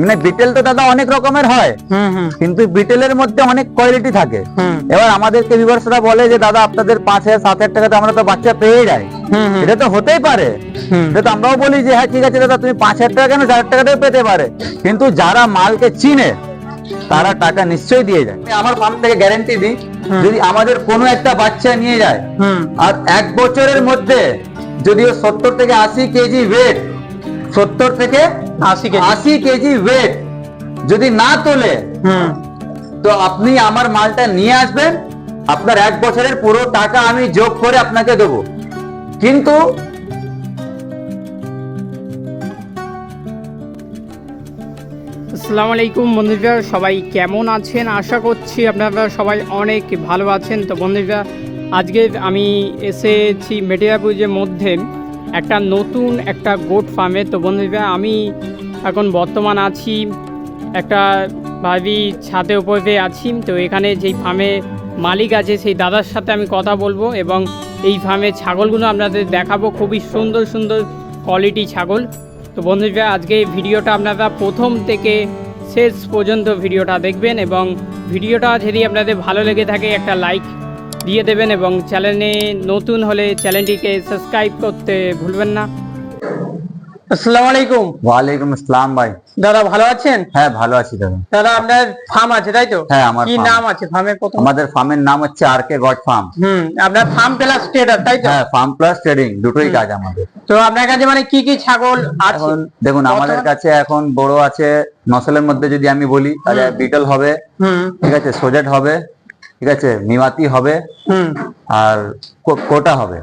মানে বিটেল তো দাদা অনেক রকমের হয়। কিন্তু বিটেলের মধ্যে অনেক কোয়ালিটি থাকে। এবার আমাদেরকে ভিউয়ার্সরা বলে যে দাদা আপনাদের পাঁচ হাজার সাত হাজার টাকাতে আমরা তো বাচ্চা পেয়ে যাই। এটা তো হতেই পারে। এটা তো আমরাও বলি যে হ্যাঁ ঠিক আছে দাদা তুমি পাঁচ হাজার টাকা কেন চার হাজার টাকাতেও পেতে পারে। কিন্তু যারা মালকে চিনে তারা টাকা নিশ্চয়ই দিয়ে যায়। আমি আমার ফার্ম থেকে গ্যারেন্টি দিই যদি আমাদের কোনো একটা বাচ্চা নিয়ে যায় হুম। আর এক বছরের মধ্যে যদিও সত্তর থেকে আশি কেজি ওয়েট সত্তর থেকে আশি কেজি। আশি কেজি ওয়েট যদি না তোলে হুম। তো আপনি আমার মালটা নিয়ে আসবেন আপনার এক বছরের পুরো টাকা আমি যোগ করে আপনাকে দেবো। কিন্তু আসসালামু আলাইকুম বন্ধুরা সবাই কেমন আছেন? আশা করছি আপনারা সবাই অনেক ভালো আছেন। তো বন্ধুরা আজকে আমি এসেছি মেটিয়াপুজের মধ্যে। একটা নতুন একটা গোট ফার্মে তো বন্ধুরা, আমি এখন বর্তমান আছি একটা ভাবি ছাদে উপরে আছি। তো এখানে যেই ফার্মে মালিক আছে, সেই দাদার সাথে আমি কথা বলব এবং এই ফার্মে ছাগলগুলো আপনাদের দেখাবো। খুবই সুন্দর সুন্দর কোয়ালিটি ছাগল। তো বন্ধুরা, আজকে ভিডিওটা আপনারা প্রথম থেকে শেষ পর্যন্ত ভিডিওটা দেখবেন এবং ভিডিওটা যদি আপনাদের ভালো লেগে থাকে, একটা লাইক দিয়ে দেবেন এবং চ্যানেলে নতুন হলে চ্যানেলটিকে সাবস্ক্রাইব করতে ভুলবেন না। আসসালামু আলাইকুম ওয়ালাইকুম আসসালাম ভাই। দাদা ভালো আছেন? হ্যাঁ ভালো আছি দাদা। দাদা আপনার ফার্ম আছে তাই তো? হ্যাঁ আমার কি নাম আছে? ফার্মের প্রথম? আমাদের ফার্মের নাম হচ্ছে আর কে গড ফার্ম হুম আপনার ফার্ম প্লাস ট্রেডার তাই তো? হ্যাঁ ফার্ম প্লাস ট্রেডিং দুটোই কাজ আমাদের। তো আপনার কাছে মানে কি কি ছাগল আছে? দেখুন আমাদের কাছে এখন বড় আছে নসলের মধ্যে যদি আমি বলি তাহলে বিটল হবে হুম। ঠিক আছে সোজেট হবে ঠিক আছে? মিমাতি হবে হুম। আর কোটা হবে।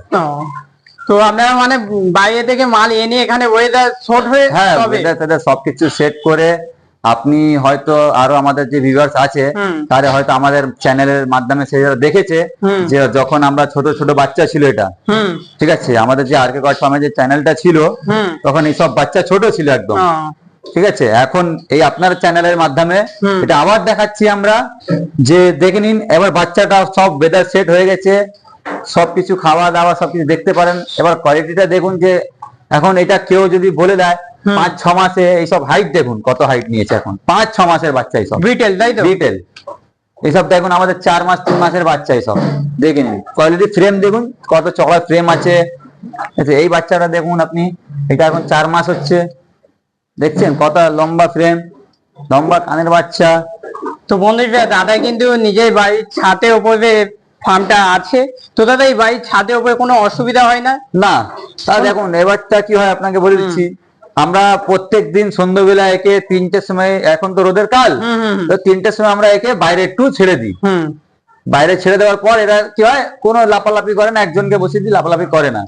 তো আপনারা মানে বাইরে থেকে মাল এনে এখানে ওয়েদার শর্ট হয়ে হ্যাঁ তবে? weather সবকিছু সেট করে আপনি হয়তো আরও আমাদের যে ভিউয়ার্স আছে। তারা হয়তো আমাদের চ্যানেলের মাধ্যমে সে দেখেছে। যে যখন আমরা ছোট ছোট বাচ্চা ছিল এটা। হুম। ঠিক আছে? আমাদের যে আর কে গড ফার্মের যে চ্যানেলটা ছিল তখন এইসব বাচ্চা ছোট ছিল একদম। ঠিক আছে? এখন এই আপনার চ্যানেলের মাধ্যমে এটা আবার দেখাচ্ছি আমরা যে দেখে নিন এবার বাচ্চাটা সব ওয়েদার সেট হয়ে গেছে সবকিছু খাওয়া দাওয়া সবকিছু দেখতে পারেন। এবার কোয়ালিটিটা দেখুন যে এখন এটা কেউ যদি বলে দেয় পাঁচ ছ মাসে এইসব হাইট দেখুন কত হাইট নিয়েছে এখন। পাঁচ ছ মাসের বাচ্চা এইসব। বিটেল তাই তো? ডিটেল এইসব দেখুন আমাদের চার মাস তিন মাসের বাচ্চা এইসব। দেখে নিন কোয়ালিটি ফ্রেম দেখুন কত চকড়া ফ্রেম আছে। এই বাচ্চাটা দেখুন আপনি এটা এখন চার মাস হচ্ছে। দেখছেন কত লম্বা ফ্রেম লম্বা কানের বাচ্চা। তো বন্ধুরা দাদা কিন্তু নিজের বাড়ির ছাতে উপরে ফার্মটা আছে। তো দাদা এই বাড়ির ছাদে উপরে কোনো অসুবিধা হয় না? না তা দেখুন এবারটা কি হয় আপনাকে বলে দিচ্ছি। আমরা প্রত্যেক দিন সন্ধ্যাবেলা একে তিনটের সময় এখন তো রোদের কাল তো তিনটের সময় আমরা একে বাইরে একটু ছেড়ে দিই। বাইরে ছেড়ে দেওয়ার পর এরা কি হয়? কোনো লাফালাফি করে না একজনকে বসিয়ে দিয়ে লাফালাফি করে না।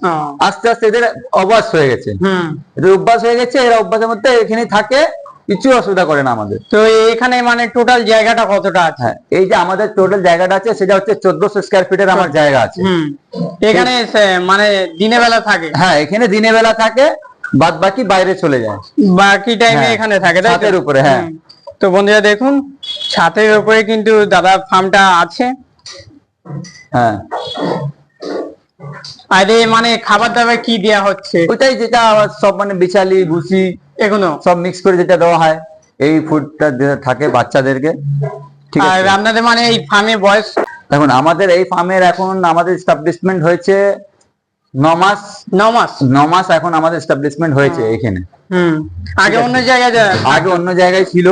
আস্তে আস্তে এদের অভ্যাস হয়ে গেছে। এদের অভ্যাস হয়ে গেছে এরা অভ্যাসের মধ্যে এখানেই থাকে কিছু অসুবিধা করে না আমাদের। তো এখানে মানে টোটাল জায়গাটা কতটা আছে? হ্যাঁ এই যে আমাদের টোটাল জায়গাটা আছে সেটা হচ্ছে চোদ্দশো স্কোয়ার ফিটের আমার জায়গা আছে। এখানে মানে দিনে বেলা থাকে? হ্যাঁ এখানে দিনের বেলা থাকে বাদ বাকি বাইরে চলে যায়। বাকি টাইমে হ্যাঁ, এখানে থাকে ছাদের উপরে, হ্যাঁ। তো বন্ধুরা দেখুন ছাদের উপরে কিন্তু দাদা ফার্মটা আছে। হ্যাঁ। আরে মানে খাবার দাবার কি দেয়া হচ্ছে? ওটাই যেটা সব মানে বিচালি ভুসি এগুলো সব মিক্স করে যেটা দেওয়া হয় এই ফুডটা থাকে বাচ্চাদেরকে ঠিক আর আপনাদের মানে এই ফার্মে বয়স? দেখুন আমাদের এই ফার্মের এখন আমাদের এস্টাবলিশমেন্ট হয়েছে ন মাস? ন মাস। ন মাস এখন আমাদের এস্টাবলিশমেন্ট হয়েছে এখানে। হুম। আগে অন্য জায়গায় আগে অন্য জায়গায় ছিল।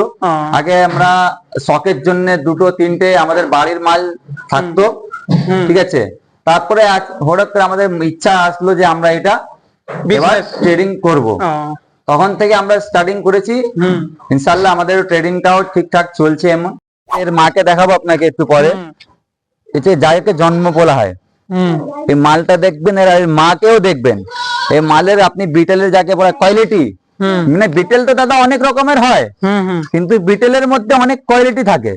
আগে আমরা শখের জন্য দুটো তিনটে আমাদের বাড়ির মাল থাকতো। ঠিক আছে? তারপরে হঠাৎ করে আমাদের ইচ্ছা আসলো যে আমরা এটা ট্রেডিং করব। তখন থেকে আমরা স্টার্টিং করেছি। ইনশাল্লাহ আমাদের ট্রেডিংটাও ঠিকঠাক চলছে এমন। এর মাকে দেখাবো আপনাকে একটু পরে। এতে যাকে জন্ম বলা হয়। এই মালটা দেখবেন এর মাকেও দেখবেন। এই মালের আপনি বিটেলের যাকে বলা কোয়ালিটি মানে বিটেল তো দাদা অনেক রকমের হয়। কিন্তু বিটেলের মধ্যে অনেক কোয়ালিটি থাকে।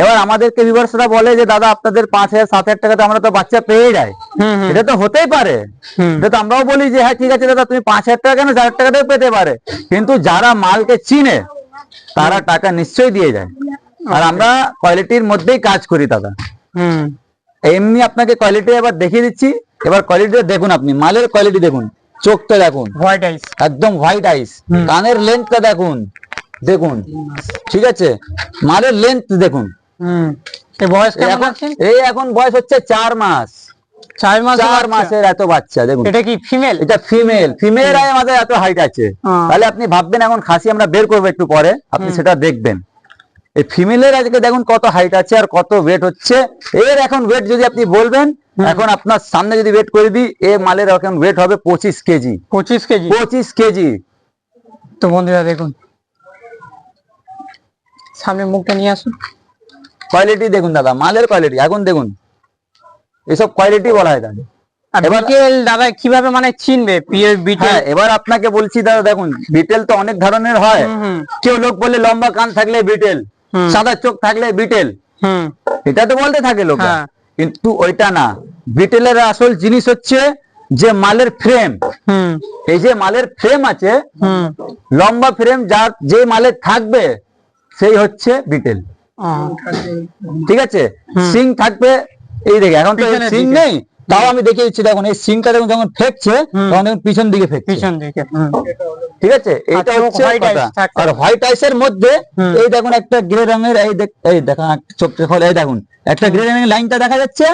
এবার আমাদেরকে ভিউয়ার্সরা বলে যে দাদা আপনাদের পাঁচ হাজার সাত হাজার টাকাতে আমরা তো বাচ্চা পেয়ে যাই। হুম এটা তো হতেই পারে। এটা তো আমরাও বলি যে হ্যাঁ ঠিক আছে দাদা তুমি পাঁচ হাজার টাকা কেন চার হাজার টাকাতেও পেতে পারে। কিন্তু যারা মালকে চিনে তারা টাকা নিশ্চয়ই দিয়ে যায়। আর আমরা কোয়ালিটির মধ্যেই কাজ করি দাদা। হুম। এমনি আপনাকে কোয়ালিটি এবার দেখিয়ে দিচ্ছি। এবার কোয়ালিটি দেখুন আপনি মালের কোয়ালিটি দেখুন চোখটা দেখুন। হোয়াইট আইস একদম হোয়াইট আইস কানের লেন্থটা দেখুন দেখুন ঠিক আছে? মালের লেন্থ দেখুন। এই এখন এই এখন বয়স হচ্ছে চার মাস। চার মাস চার মাসের এত বাচ্চা দেখুন। এটা কি ফিমেল এটা ফিমেল ফিমেল আমাদের এত হাইট আছে। তাহলে আপনি ভাববেন এখন খাসি আমরা বের করব একটু পরে। আপনি সেটা দেখবেন। এই ফিমেলের আজকে দেখুন কত হাইট আছে আর কত ওয়েট হচ্ছে। এর এখন ওয়েট যদি আপনি বলবেন এখন আপনার সামনে যদি ওয়েট করে দিই এ মালের এখন ওয়েট হবে পঁচিশ কেজি। পঁচিশ কেজি? পঁচিশ কেজি। তো বন্ধুরা দেখুন সামনে মুখটা নিয়ে আসুন। কোয়ালিটি দেখুন দাদা মালের কোয়ালিটি এখন দেখুন। এসব কোয়ালিটি বলা হয় তাহলে এবার- বিটেল দাদা কীভাবে মানে চিনবে? বিটেল হ্যাঁ এবার আপনাকে বলছি দাদা দেখুন বিটেল তো অনেক ধরনের হয়। কেউ লোক বলে লম্বা কান থাকলে বিটেল। সাদা চোখ থাকলে বিটেল এটা তো বলতে থাকে লোক হ্যাঁ। কিন্তু ওইটা না। বিটেলের আসল জিনিস হচ্ছে যে মালের ফ্রেম হুম। এই যে মালের ফ্রেম আছে লম্বা ফ্রেম যার যে মালের থাকবে সেই হচ্ছে বিটেল ঠিক আছে? সিং থাকবে এই দেখে এখন তো সিং নেই। তাও আমি দেখে দিচ্ছি দেখুন এই সিংটা দেখুন যখন ফেকছে তখন দেখুন পিছন দিকে ফেকছে। পিছন দিকে ঠিক আছে? এটা হচ্ছে eyes থাকবে। আর হোয়াইট আইসের মধ্যে এই দেখুন একটা গ্রে রঙের এই এই দেখুন চোখটা খোলে এই দেখুন একটা গ্রে রঙের লাইনটা দেখা যাচ্ছে।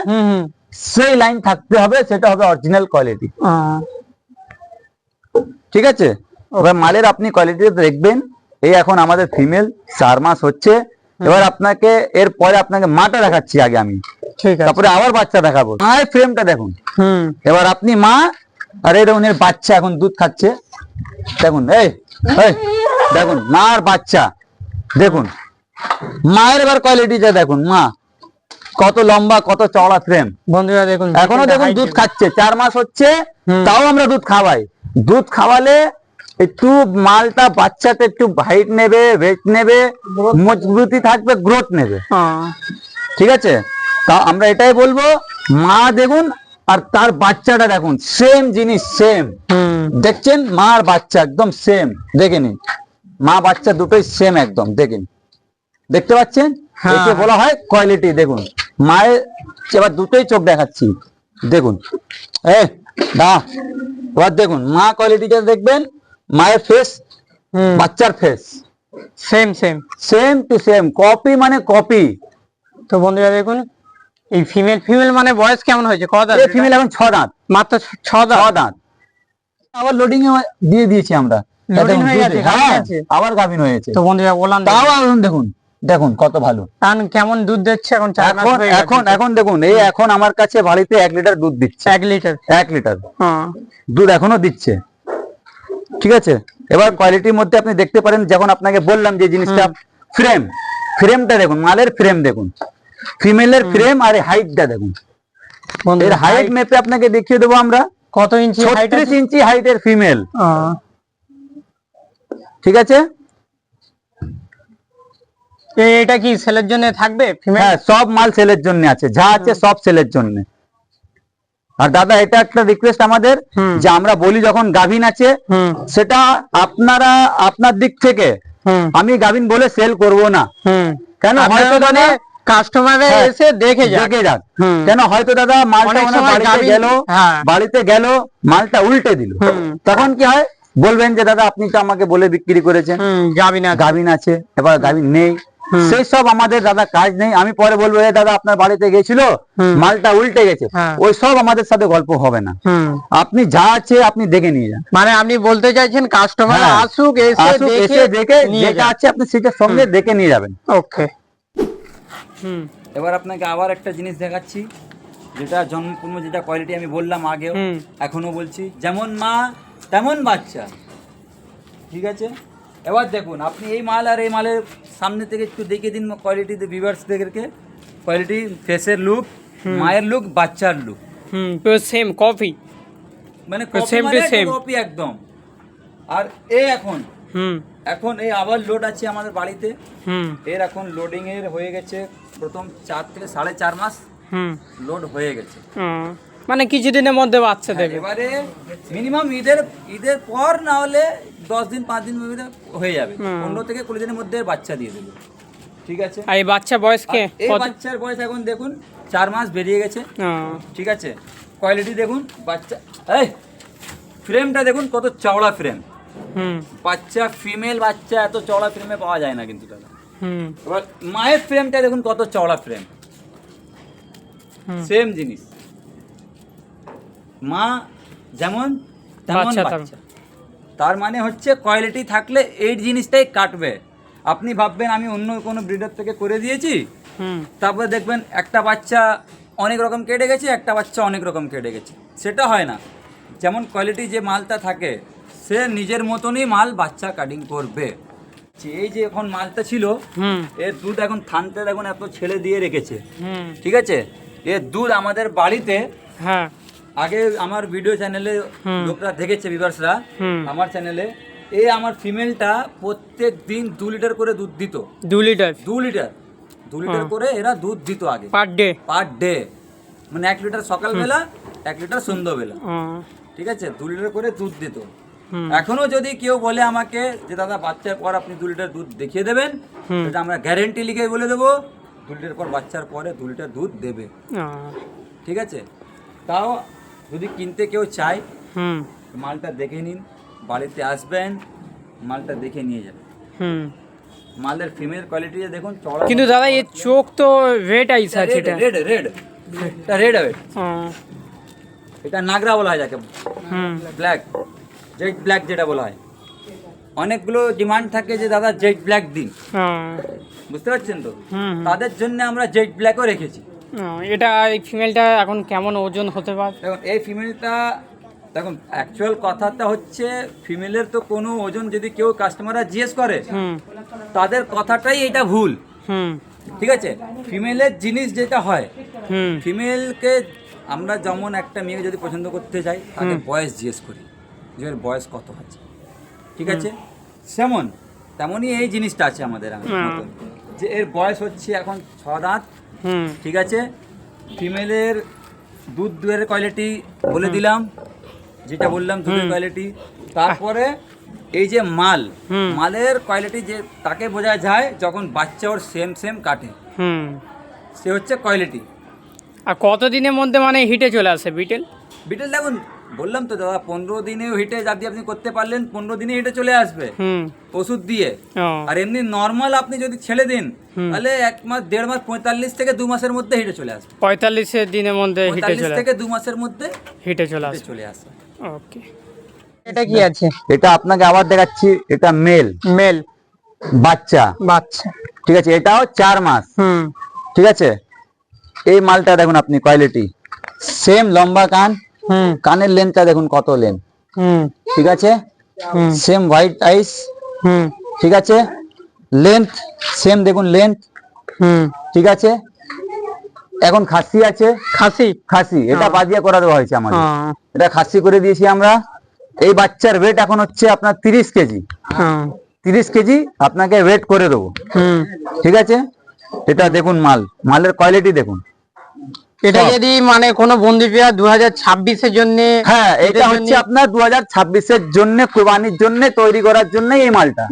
সেই লাইন থাকতে হবে সেটা হবে অরিজিনাল কোয়ালিটি ঠিক আছে? এবার মালের আপনি কোয়ালিটি দেখবেন। এই এখন আমাদের ফিমেল চার মাস হচ্ছে। এবার আপনাকে এর পরে আপনাকে মাটা দেখাচ্ছি আগে আমি। তারপরে আবার বাচ্চা দেখাবো। মায়ের ফ্রেমটা দেখুন। এবার আপনি মা আর এই দেখুন এর বাচ্চা এখন দুধ খাচ্ছে। দেখুন এই এই, দেখুন মা আর বাচ্চা। দেখুন মায়ের এবার কোয়ালিটিটা দেখুন মা। কত লম্বা কত চওড়া ফ্রেম বন্ধুরা দেখুন এখনও দেখুন দুধ খাচ্ছে চার মাস হচ্ছে তাও আমরা দুধ খাওয়াই। দুধ খাওয়ালে একটু মালটা বাচ্চাতে একটু হাইট নেবে ওয়েট নেবে মজবুতি থাকবে গ্রোথ নেবে। ঠিক আছে? তা আমরা এটাই বলব মা দেখুন আর তার বাচ্চাটা দেখুন সেম জিনিস সেম দেখছেন? মা আর বাচ্চা একদম সেম দেখে নিন। মা বাচ্চা দুটোই সেম একদম দেখেন দেখতে পাচ্ছেন? হ্যাঁ। একে বলা হয় কোয়ালিটি দেখুন। মায়ের এবার দুটোই চোখ দেখাচ্ছি দেখুন। এ দা এবার দেখুন মা কোয়ালিটিটা দেখবেন মায়ের ফেস বাচ্চার face same same same to same copy মানে কপি তো বন্ধুরা দেখুন এই ফিমেল ফিমেল মানে বয়স কেমন হয়েছে? কত দাঁত? ফিমেল এখন ছ দাঁত। মাত্র ছ- দাঁত? দাঁত। আবার লোডিং এ দিয়ে দিয়েছি আমরা। হয়ে হ্যাঁ, আবার গাভিন হয়েছে। তো বন্ধুরা বললাম তাও এখন দেখুন দেখুন কত ভালো। কারণ কেমন দুধ দিচ্ছে এখন। এখন এখন দেখুন এই এখন আমার কাছে বাড়িতে এক লিটার দুধ দিচ্ছে। এক লিটার। এক লিটার। হ্যাঁ। দুধ এখনও দিচ্ছে। ঠিক আছে? এবার কোয়ালিটির মধ্যে আপনি দেখতে পারেন যখন আপনাকে বললাম যে জিনিসটা ফ্রেম ফ্রেমটা দেখুন মালের ফ্রেম দেখুন ফিমেলের ফ্রেম আর হাইটটা দেখুন। এর হাইট মেপে আপনাকে দেখিয়ে দেবো আমরা কত ইঞ্চি হাইট ছত্রিশ ইঞ্চি হাইটের ফিমেল। ঠিক আছে? এটা কি সেলের জন্য থাকবে ফিমেল হ্যাঁ সব মাল সেলের জন্য আছে যা আছে সব সেলের জন্য। আর দাদা এটা একটা রিকোয়েস্ট আমাদের যে আমরা বলি যখন গাভিন আছে সেটা আপনারা আপনার দিক থেকে। আমি গাভিন বলে সেল করব না। কেন? হয়তো মানে দাদা কাস্টমারে হ্যাঁ, এসে দেখে দেখে যাক। কেন? হয়তো দাদা মালটা বাড়িতে গাভীন- গেল হ্যাঁ। বাড়িতে গেল মালটা উল্টে দিল। তখন কি হয়? বলবেন যে দাদা আপনি তো আমাকে বলে বিক্রি করেছেন। হুম গাভিন আছে এবার গাভিন নেই। সেই সব আমাদের দাদা কাজ নেই। আমি পরে বলব এ দাদা আপনার বাড়িতে গেছিল? মালটা উল্টে গেছে। হ্যাঁ। ওই সব আমাদের সাথে গল্প হবে না। আপনি যা আছে আপনি দেখে নিয়ে যান। মানে আপনি বলতে চাইছেন কাস্টমার হ্যাঁ। আসুক এসে দেখে যেটা আছে আপনি সেটার সঙ্গে দেখে নিয়ে যাবেন। ওকে। হুম। এবার আপনাকে আবার একটা জিনিস দেখাচ্ছি যেটা জন্মপূর্ণ যেটা কোয়ালিটি আমি বললাম আগেও। এখনও বলছি। যেমন মা তেমন বাচ্চা। ঠিক আছে? এবার দেখুন আপনি এই মাল আর এই মালের সামনে থেকে একটু দেখিয়ে দিন কোয়ালিটি ভিভার্সদেরকে কোয়ালিটি ফেসের লুক মায়ের লুক বাচ্চার লুক হুম সেম কফি মানে same to কপি একদম আর এ এখন হুম। এখন এই আবার লোড আছে আমাদের বাড়িতে। হুম। এর এখন লোডিং এর হয়ে গেছে প্রথম চার থেকে সাড়ে চার মাস। হুম। লোড হয়ে গেছে। হুম। মানে কিছুদিনের মধ্যে বাচ্চা দেবে। এবারে মিনিমাম ঈদের ঈদের পর না হলে দশ দিন পাঁচ দিন হয়ে যাবে। পনেরো থেকে কুড়ি দিনের মধ্যে বাচ্চা দিয়ে দেবে। ঠিক আছে? আর এই বাচ্চা বয়স কে? এই বাচ্চার বয়স এখন দেখুন চার মাস বেরিয়ে গেছে। ঠিক আছে? কোয়ালিটি দেখুন বাচ্চা এই ফ্রেমটা দেখুন কত চওড়া ফ্রেম হুম। বাচ্চা ফিমেল বাচ্চা এত চওড়া ফ্রেমে পাওয়া যায় না কিন্তু দাদা। এবার মায়ের ফ্রেমটা দেখুন কত চওড়া ফ্রেম সেম জিনিস। মা যেমন তেমন বাচ্চা তার মানে হচ্ছে কোয়ালিটি থাকলে এই জিনিসটাই কাটবে। আপনি ভাববেন আমি অন্য কোনো ব্রিডার থেকে করে দিয়েছি। তারপরে দেখবেন একটা বাচ্চা অনেক রকম কেটে গেছে একটা বাচ্চা অনেক রকম কেটে গেছে। সেটা হয় না। যেমন কোয়ালিটি যে মালটা থাকে সে নিজের মতনই মাল বাচ্চা কাটিং করবে। এই যে এখন মালটা ছিল হুম। এর দুধ এখন থানতে দেখুন এত ছেড়ে দিয়ে রেখেছে। হুম। ঠিক আছে? এর দুধ আমাদের বাড়িতে হ্যাঁ। আগে আমার ভিডিও চ্যানেলে লোকরা দেখেছে ভিভার্সরা আমার চ্যানেলে এই আমার ফিমেলটা প্রত্যেক দিন দু লিটার করে দুধ দিত। দু লিটার দু লিটার দু লিটার। করে এরা দুধ দিত আগে। পার ডে পার ডে মানে এক লিটার সকালবেলা এক লিটার সন্ধ্যাবেলা। ঠিক আছে? দু লিটার করে দুধ দিত। এখনও যদি কেউ বলে আমাকে যে দাদা বাচ্চার পর আপনি দু লিটার দুধ দেখিয়ে দেবেন। সেটা আমরা গ্যারেন্টি লিখে বলে দেবো দু লিটার পর বাচ্চার পরে দু লিটার দুধ দেবে। ঠিক আছে? তাও যদি কিনতে কেউ চায় হুম। মালটা দেখে নিন বাড়িতে আসবেন মালটা দেখে নিয়ে যাবেন। হুম। মালের ফিমেল কোয়ালিটি দেখুন চড়া কিন্তু দাদা এর চোখ তো রেড আইস আছে এটা। রেড রেড এটা রেড হবে। এটা নাগরা বলা হয় যাকে। হুম। ব্ল্যাক জেড ব্ল্যাক যেটা বলা হয়। অনেকগুলো ডিমান্ড থাকে যে দাদা জেড ব্ল্যাক দিন। বুঝতে পারছেন তো। তাদের জন্য আমরা জেড ব্ল্যাকও রেখেছি। এটা এই ফিমেলটা এখন কেমন ওজন হতে পারে? দেখুন এই ফিমেলটা দেখুন অ্যাকচুয়াল কথাটা হচ্ছে ফিমেলের তো কোনো ওজন যদি কেউ কাস্টমাররা জিজ্ঞেস করে তাদের কথাটাই এটা ভুল। হুম। ঠিক আছে? ফিমেলের জিনিস যেটা হয় হুম। ফিমেলকে আমরা যেমন একটা মেয়ে যদি পছন্দ করতে যাই তাকে বয়স জিজ্ঞেস করি যে বয়স কত আছে ঠিক আছে? সেমন তেমনই এই জিনিসটা আছে আমাদের যে এর বয়স হচ্ছে এখন ছ দাঁত হুম ঠিক আছে। ফিমেলের দুধ দুয়ের কোয়ালিটি বলে দিলাম যেটা বললাম দুধের কোয়ালিটি তারপরে এই যে মাল মালের কোয়ালিটি যে তাকে বোঝা যায় যখন বাচ্চা ওর সেম সেম কাটে। হুম। সে হচ্ছে কোয়ালিটি আর কত দিনের মধ্যে মানে হিটে চলে আসে বিটেল? বিটেল দেখুন বললাম তো দাদা পনেরো দিনেও হিটে যদি আপনি করতে পারলেন পনেরো দিনে হিটে চলে আসবে হুম। ওষুধ দিয়ে। আর এমনি নর্মাল আপনি যদি ছেড়ে দিন তাহলে এক মাস দেড় মাস পঁয়তাল্লিশ থেকে দু মাসের মধ্যে হিটে চলে আসবে। পঁয়তাল্লিশের দিনের মধ্যে হিটে পঁয়তাল্লিশ চলে থেকে দু মাসের মধ্যে হিটে চলে হিটে আসে চলে আসবে। ওকে। এটা কি আছে? এটা আপনাকে আবার দেখাচ্ছি এটা মেল মেল বাচ্চা। বাচ্চা। ঠিক আছে এটাও চার মাস। হুম। ঠিক আছে? এই মালটা দেখুন আপনি কোয়ালিটি সেম লম্বা কান কানের লেন্থটা দেখুন কত লেন। ঠিক আছে? সেম হোয়াইট আইস হুম। ঠিক আছে? লেন্থ সেম দেখুন লেন্থ ঠিক আছে? এখন খাসি আছে। খাসি? খাসি। এটা হ্যাঁ। বাদিয়া করা দেওয়া হয়েছে আমাদের। হ্যাঁ। এটা খাসি করে দিয়েছি আমরা। এই বাচ্চার ওয়েট এখন হচ্ছে আপনার তিরিশ কেজি। হ্যাঁ। তিরিশ কেজি আপনাকে ওয়েট করে দেবো। হুম। ঠিক আছে? এটা দেখুন মাল। মালের কোয়ালিটি দেখুন। এটা যদি মানে কোনো বন্ধু পেয়ার দু হাজার ছাব্বিশের জন্য হ্যাঁ এটা হচ্ছে আপনার দু হাজার ছাব্বিশের জন্য কোরবানির জন্য তৈরি করার জন্য এই মালটা।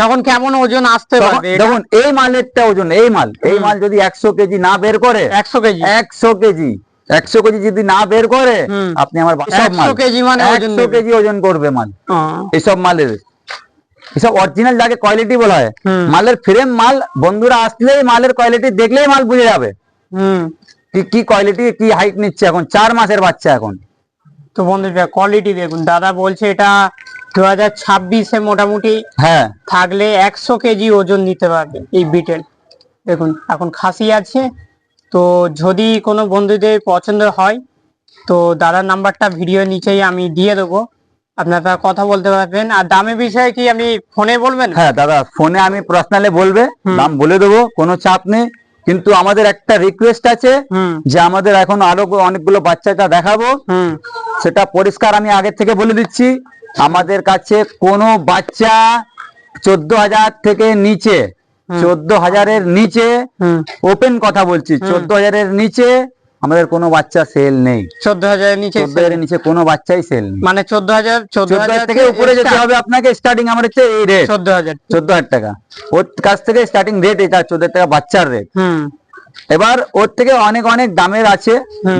তখন কেমন ওজন আসতে পারবে দেখুন এই মালেরটা ওজন এই মাল এই মাল যদি একশো কেজি না বের করে একশো কেজি। একশো কেজি একশো কেজি যদি না বের করে আপনি আমার একশো কেজি মানে একশো কেজি ওজন করবে মাল। এইসব মালের। এসব অরিজিনাল যাকে কোয়ালিটি বলা হয়। মালের ফ্রেম মাল বন্ধুরা আসলেই মালের কোয়ালিটি দেখলেই মাল বুঝে যাবে। হুম। কি কি কোয়ালিটি কি হাইট নিচ্ছে এখন? চার মাসের বাচ্চা এখন। তো বন্ধু কোয়ালিটি দেখুন। দাদা বলছে এটা দু হাজার ছাব্বিশে মোটামুটি হ্যাঁ। থাকলে একশো কেজি ওজন নিতে পারবে এই বিটেল দেখুন এখন খাসি আছে। তো যদি কোনো বন্ধুদের পছন্দ হয় তো দাদার নাম্বারটা ভিডিও নিচেই আমি দিয়ে দেবো। আপনারা কথা বলতে পারবেন। আর দামের বিষয়ে কি আমি ফোনে বলবেন? হ্যাঁ দাদা ফোনে আমি পার্সোনালি বলবে দাম বলে দেবো কোনো চাপ নেই। কিন্তু আমাদের একটা রিকোয়েস্ট আছে যে আমাদের এখন আরও অনেকগুলো বাচ্চাটা দেখাবো। সেটা পরিষ্কার আমি আগে থেকে বলে দিচ্ছি। আমাদের কাছে কোনো বাচ্চা চোদ্দ হাজার থেকে নিচে। চোদ্দ হাজারের নিচে ওপেন কথা বলছি। চোদ্দ হাজারের নিচে আমাদের কোনো বাচ্চা সেল নেই। চোদ্দ হাজারের নিচে চোদ্দ হাজারের নিচে কোনো বাচ্চাই সেল নেই। মানে চোদ্দ হাজার চোদ্দ হাজার থেকে উপরে যেতে হবে আপনাকে স্টার্টিং আমার হচ্ছে এই রেট চোদ্দ হাজার। চোদ্দ হাজার টাকা। ওর কাছ থেকে স্টার্টিং রেট এটা চোদ্দ টাকা বাচ্চার রেট হুম। এবার ওর থেকে অনেক অনেক দামের আছে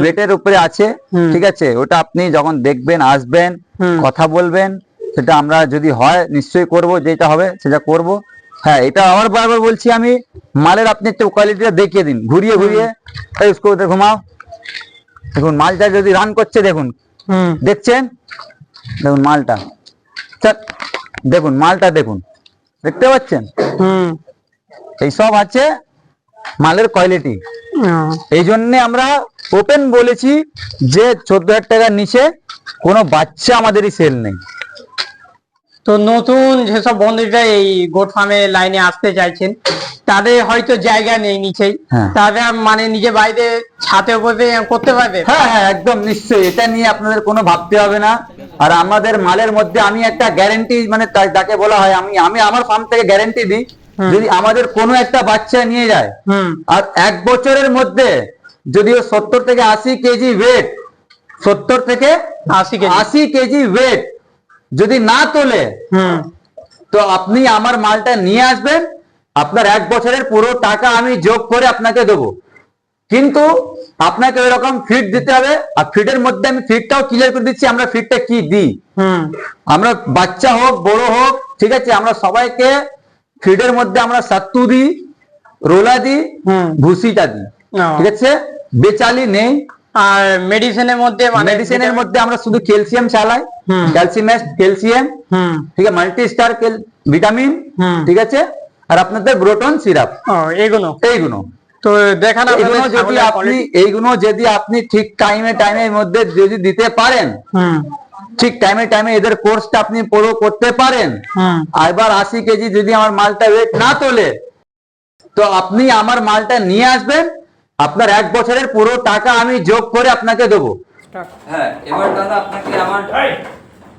রেটের উপরে আছে। ঠিক আছে? ওটা আপনি যখন দেখবেন আসবেন কথা বলবেন সেটা আমরা যদি হয় নিশ্চয়ই করব যেটা হবে সেটা করব। হ্যাঁ এটা আমার বারবার বলছি আমি মালের আপনি একটু কোয়ালিটিটা দেখিয়ে দিন ঘুরিয়ে ঘুরিয়ে উধর ঘুমাও। দেখুন মালটা যদি রান করছে দেখুন। হুম। দেখছেন? দেখুন মালটা। দেখুন মালটা দেখুন। দেখতে পাচ্ছেন? হুম। এইসব আছে মালের কোয়ালিটি। এই জন্য আমরা ওপেন বলেছি যে চোদ্দ হাজার টাকার নিচে কোনো বাচ্চা আমাদেরই সেল নেই। তো নতুন যেসব বন্ধুরা এই গোট ফার্মে লাইনে আসতে চাইছেন তাদের হয়তো জায়গা নেই নিচেই। হ্যাঁ। তারা মানে নিজে বাইরে ছাতে বসে করতে পারবে? হ্যাঁ হ্যাঁ একদম নিশ্চয়ই। এটা নিয়ে আপনাদের কোনো ভাবতে হবে না। আর আমাদের মালের মধ্যে আমি একটা গ্যারেন্টি মানে তাকে বলা হয় আমি আমি আমার ফার্ম থেকে গ্যারেন্টি দিই যদি আমাদের কোনো একটা বাচ্চা নিয়ে যায় হুম। আর এক বছরের মধ্যে যদিও সত্তর থেকে আশি কেজি ওয়েট সত্তর থেকে আশি কেজি। ওয়েট যদি না তোলে তো আপনি আমার মালটা নিয়ে আসবেন আপনার এক বছরের পুরো টাকা আমি যোগ করে আপনাকে দেবো। কিন্তু আপনাকে এরকম ফিট দিতে হবে আর ফিটের মধ্যে আমি ফিটটাও ক্লিয়ার করে দিচ্ছি আমরা ফিটটা কি দিই। হুম। আমরা বাচ্চা হোক বড় হোক ঠিক আছে আমরা সবাইকে ফিডের মধ্যে আমরা সাত্তু দিই রোলা দিই হুম। ভুসিটা দিই ঠিক আছে? বেচালি নেই আর মেডিসিনের মধ্যে মেডিসিনের মধ্যে আমরা শুধু ক্যালসিয়াম চালাই। ক্যালসিয়াম ক্যালসিয়াম ঠিক আছে মাল্টি স্টার ভিটামিন ঠিক আছে আর আপনাদের ব্রোটন সিরাপ ও এগুলো এইগুলো। তো দেখান এইগুলো যদি আপনি এইগুলো যদি আপনি ঠিক টাইমে টাইমের মধ্যে যদি দিতে পারেন ঠিক টাইমে টাইমে এদের কোর্সটা আপনি পুরো করতে পারেন এবার আশি কেজি যদি আমার মালটা ওয়েট না তোলে তো আপনি আমার মালটা নিয়ে আসবেন আপনার এক বছরের পুরো টাকা আমি যোগ করে আপনাকে দেবো। হ্যাঁ এবার দাদা আপনাকে আমার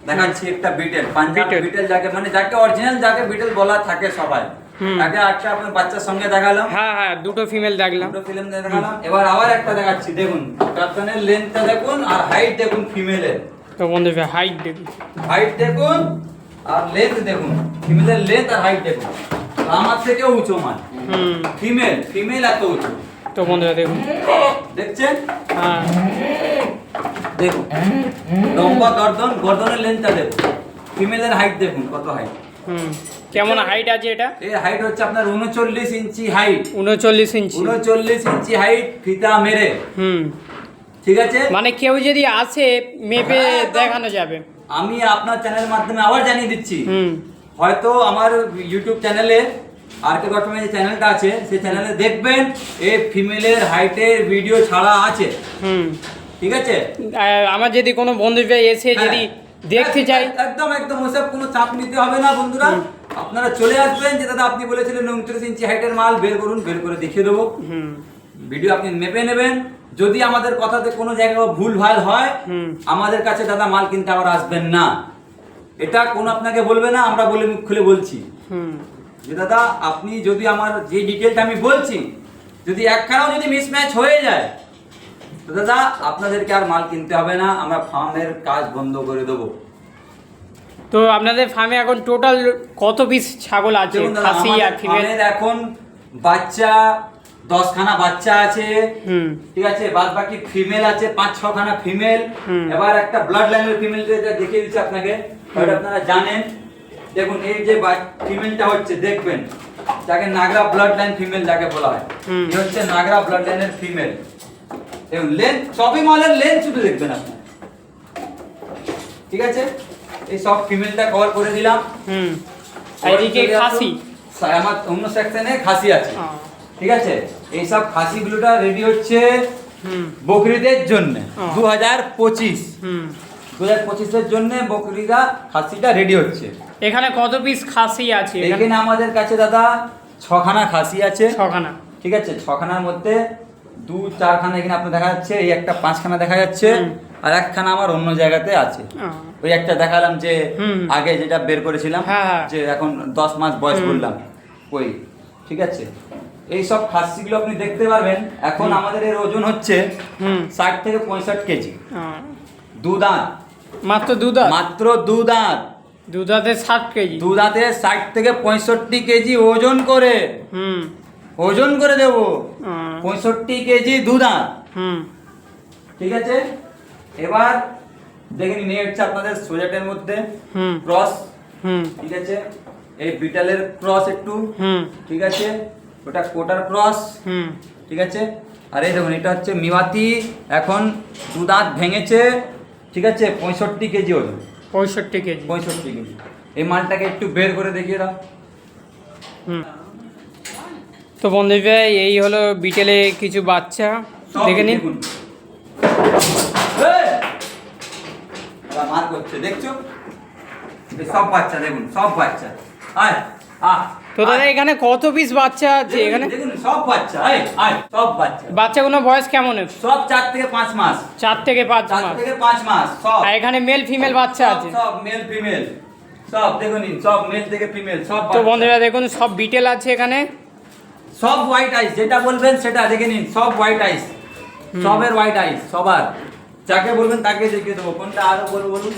দেখাচ্ছি একটা বিটেল পাঞ্জাব বিটেল। যাকে মানে যাকে অরিজিনাল যাকে বিটেল বলা থাকে সবাই। তাকে একটা আপনার বাচ্চার সঙ্গে দেখালাম। হ্যাঁ হ্যাঁ দুটো ফিমেল দেখলাম। দুটো ফিল্ম দেখালাম। এবার আবার একটা দেখাচ্ছি দেখুন কাপ্তানের লেন্থটা দেখুন আর হাইট দেখুন ফিমেলের তো বন্ধুরা হাইট দেখুন। হাইট দেখুন আর লেন্থ দেখুন ফিমেলের লেন্থ আর হাইট দেখুন। আমার থেকেও উঁচু মান হুম। ফিমেল ফিমেল এত উঁচু। তো বন্ধুরা দেখুন। দেখছেন? হ্যাঁ। দেখুন। লম্বা গর্দন গর্দনের লেন্থটা দেখুন। ফিমেলের হাইট দেখুন কত হাইট হুম। কেমন হাইট আছে এটা? এর হাইট হচ্ছে আপনার উনচল্লিশ ইঞ্চি হাইট উনচল্লিশ ইঞ্চি। উনচল্লিশ ইঞ্চি হাইট ফিতা মেরে। হুম। ঠিক আছে? মানে কেউ যদি আসে মেপে হ্যাঁ, দেখানো যাবে। আমি আপনার চ্যানেলের মাধ্যমে আবার জানিয়ে দিচ্ছি। হুম। হয়তো আমার ইউটিউব চ্যানেলে আর কে বর্তমানে যে চ্যানেলটা আছে সেই চ্যানেলে দেখবেন এই ফিমেলের হাইটের ভিডিও ছাড়া আছে। হুম। ঠিক আছে? আমার যদি কোনো বন্ধুরা এসে হ্যাঁ। যদি দেখতে চাই একদম একদম ওসব কোনো চাপ নিতে হবে না বন্ধুরা। আপনারা চলে আসবেন যে দাদা আপনি বলেছিলেন উনত্রিশ ইঞ্চি হাইটের মাল বের করুন বের করে দেখিয়ে দেবো। হুম। ভিডিও আপনি মেপে নেবেন। যদি আমাদের কথাতে কোনো জায়গায় ভুল ভালো হয় আমাদের কাছে দাদা মাল কিনতে আবার আসবেন না। এটা কোন আপনাকে বলবে না আমরা বলে মুখ খুলে বলছি। হুম। যে দাদা আপনি যদি আমার যে ডিটেলটা আমি বলছি যদি একখানাও যদি মিসম্যাচ হয়ে যায় তো দাদা আপনাদেরকে আর মাল কিনতে হবে না আমরা ফার্মের কাজ বন্ধ করে দেবো। তো আপনাদের ফার্মে এখন টোটাল কত পিস ছাগল আছে? খাসি আর ফিমেল এখন বাচ্চা দশখানা বাচ্চা আছে। ঠিক আছে বাদ বাকি ফিমেল আছে পাঁচ ছখানা ফিমেল এবার একটা ব্লাড লাইনের ফিমেল দেখিয়ে দিচ্ছি আপনাকে। আপনারা জানেন দেখুন এই যে ফিমেলটা হচ্ছে দেখবেন যাকে নাগরা ব্লাড লাইন ফিমেল যাকে বলা হয়। এই হচ্ছে নাগরা ব্লাড লাইনের ফিমেল দেখুন লেন্থ সবই মালের লেন্থ শুধু দেখবেন আপনি। ঠিক আছে? এই সব ফিমেলটা কভার করে দিলাম। হুম। এদিকে খাসি। আমার অন্য সেকশনে খাসি আছে। ঠিক আছে? এই সব খাসিগুলোটা রেডি হচ্ছে হুম। বকরিদের জন্য। দু হাজার পঁচিশ। হুম। দু হাজার পঁচিশের জন্য বকরিরা খাসিটা রেডি হচ্ছে। এখানে কত পিস খাসি আছে? এখানে আমাদের কাছে দাদা ছখানা খাসি আছে। ছখানা। ঠিক আছে ছখানার মধ্যে দু চারখানা এখানে আপনার দেখা যাচ্ছে এই একটা পাঁচখানা দেখা যাচ্ছে আর একখানা আমার অন্য জায়গাতে আছে। ওই একটা দেখালাম যে আগে যেটা বের করেছিলাম হ্যাঁ, হ্যাঁ। যে এখন দশ মাস বয়স। বললাম ওই ঠিক আছে। এই সব খাসিগুলো আপনি দেখতে পারবেন এখন আমাদের এর ওজন হচ্ছে ষাট থেকে পঁয়ষট্টি কেজি। দু দাঁত মাত্র দুধ মাত্র দু দাঁত দুধাতে ষাট কেজি। দু দাঁতে ষাট থেকে পঁয়ষট্টি কেজি ওজন করে। হুম। ওজন করে দেব। পঁয়ষট্টি কেজি দু দাঁত হুম। ঠিক আছে? এবার দেখে নিন এই হচ্ছে আপনাদের সোজাটের মধ্যে হুম। ক্রস। হুম। ঠিক আছে? এই বিটালের ক্রস একটু। হুম। ঠিক আছে? ওটা কোটার ক্রস। হুম। ঠিক আছে? আর এই দেখুন এটা হচ্ছে মিওয়াতি এখন দু দাঁত ভেঙেছে। ঠিক আছে? পঁয়ষট্টি কেজি ওজন। পঁয়ষট্টি কেজি। পঁয়ষট্টি কেজি। এই মালটাকে একটু বের করে দেখিয়ে দাও। হুম। তো ভাই এই হলো বিকেলে কিছু বাচ্চা। দেখে নিন। মার করছে দেখছ? এই সব বাচ্চা দেখুন সব বাচ্চা। আয় আহ তো দাদা এখানে কত পিস বাচ্চা আছে? এখানে সব বাচ্চা সব বাচ্চা। বাচ্চাগুলো বয়স কেমন? সব চার থেকে পাঁচ মাস। চার থেকে পাঁচ মাস। থেকে পাঁচ মাস সব। আর এখানে মেল ফিমেল বাচ্চা আছে? সব মেল ফিমেল সব দেখুন সব মেল থেকে ফিমেল সব তো বন্ধুরা দেখুন সব বিটেল আছে এখানে? সব হোয়াইট আইস যেটা বলবেন সেটা দেখে নিন। সব হোয়াইট আইস সবের হোয়াইট আইস সবার। যাকে বলবেন তাকে দেখিয়ে দেবো। কোনটা আরও বলব বলুন?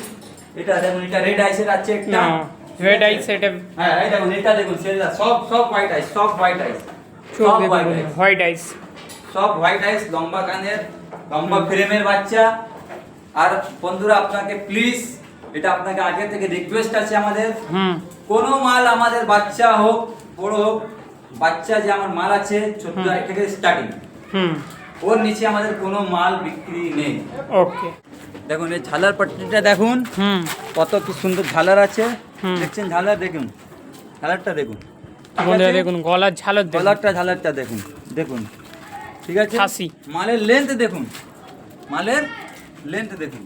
এটা দেখুন এটা রেড আইসের আছে একটা। রেড আইস এটা হ্যাঁ এই দেখুন এটা দেখুন সেটা সব সব হোয়াইট আইস সব হোয়াইট আইস সব হোয়াইট আইস সব হোয়াইট আইস লম্বা কানের লম্বা ফ্রেমের বাচ্চা। আর বন্ধুরা আপনাকে প্লিজ এটা আপনাকে আগে থেকে রিকোয়েস্ট আছে আমাদের। হুম। কোনো মাল আমাদের বাচ্চা হোক বড় হোক বাচ্চা যে আমার মাল আছে চোদ্দ থেকে স্টার্টিং হুম। ওর নিচে আমাদের কোনো মাল বিক্রি নেই। ওকে। দেখুন এই ঝালার পাট্টিটা দেখুন। হুম। কত কি সুন্দর ঝালার আছে। দেখছেন ঝালার? দেখুন। ঝালারটা দেখুন। বন্ধুরা দেখুন গলার ঝালর দেখুন। কলারটা ঝালারটা দেখুন। দেখুন। ঠিক আছে? খাসি। মালের লেন্থ দেখুন। মালের লেন্থ দেখুন।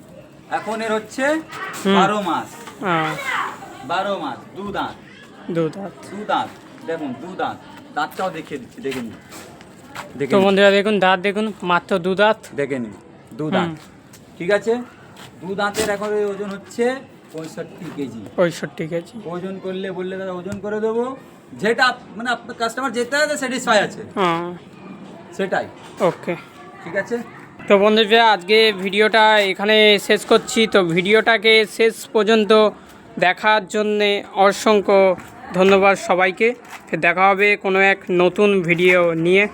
এখন এর হচ্ছে বারো মাস। বারো মাস। দু দাঁত দুধ হাত দু দাঁত দেখুন দু দাঁত দাঁতটাও দেখিয়ে দিচ্ছি দেখে নিন। দেখে তো বন্ধুরা দেখুন দাঁত দেখুন মাত্র দু দাঁত। দেখে নিন দু। দাঁত। ঠিক আছে? দু দাঁতের এখন ওজন হচ্ছে পঁয়ষট্টি কেজি। পঁয়ষট্টি কেজি। ওজন করলে বললে দাদা ওজন করে দেবো। যেটা মানে আপনার কাস্টমার যেটা স্যাটিসফাই আছে। সেটাই। ওকে। ঠিক আছে? তো বন্ধুরা আজকে ভিডিওটা এখানে শেষ করছি। তো ভিডিওটাকে শেষ পর্যন্ত দেখার জন্যে অসংখ্য ধন্যবাদ সবাইকে। দেখা হবে কোনো এক নতুন ভিডিও নিয়ে।